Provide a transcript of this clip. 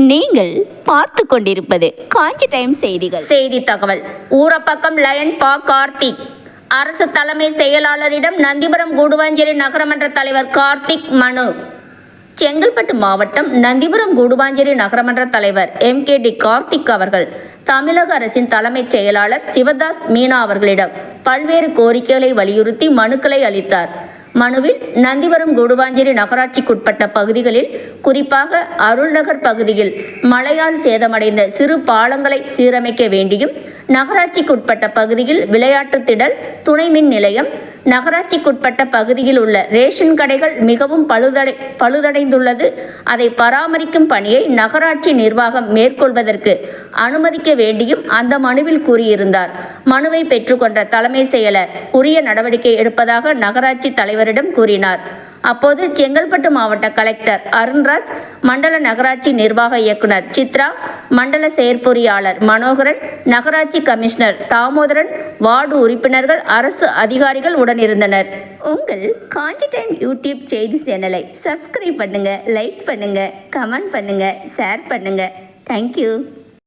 நீங்கள் பார்த்து கொண்டிருப்பது காஞ்சி டைம் செய்திகள். செய்தி தகவல். ஊரப்பக்கம் லயன் பா கார்த்திக். அரசு தலைமை செயலாளரிடம் நந்திபுரம் கூடுவாஞ்சேரி நகரமன்ற தலைவர் கார்த்திக் மனு. செங்கல்பட்டு மாவட்டம் நந்திபுரம் கூடுவாஞ்சேரி நகரமன்ற தலைவர் எம் கே டி கார்த்திக் அவர்கள் தமிழக அரசின் தலைமைச் செயலாளர் சிவதாஸ் மீனா அவர்களிடம் பல்வேறு கோரிக்கைகளை வலியுறுத்தி மனுக்களை அளித்தார். மனுவில் நந்திவரம் கூடுவாஞ்சேரி நகராட்சிக்குட்பட்ட பகுதிகளில் குறிப்பாக அருள்நகர் பகுதியில் மழையால் சேதமடைந்த சிறு பாலங்களை சீரமைக்க வேண்டியும் நகராட்சிக்குட்பட்ட பகுதியில் விளையாட்டு திடல் துணை மின் நிலையம் நகராட்சிக்குட்பட்ட பகுதியில் உள்ள ரேஷன் கடைகள் மிகவும் பழுதடை பழுதடைந்துள்ளது. அதை பராமரிக்கும் பணியை நகராட்சி நிர்வாகம் மேற்கொள்வதற்கு அனுமதிக்க வேண்டியும் அந்த மனுவில் கூறியிருந்தார். மனுவை பெற்றுக்கொண்ட தலைமை செயலர் உரிய நடவடிக்கை எடுப்பதாக நகராட்சி தலைவரிடம் கூறினார். அப்போது செங்கல்பட்டு மாவட்ட கலெக்டர் அருண்ராஜ் மண்டல நகராட்சி நிர்வாக இயக்குனர் சித்ரா மண்டல செயற்பொறியாளர் மனோகரன் நகராட்சி கமிஷனர் தாமோதரன் வார்டு உறுப்பினர்கள் அரசு அதிகாரிகள் உடனிருந்தனர். உங்கள் காஞ்சி டைம் யூடியூப் செய்தி சேனலை சப்ஸ்கிரைப் பண்ணுங்க லைக் பண்ணுங்க கமெண்ட் பண்ணுங்க ஷேர் பண்ணுங்க. தேங்க்யூ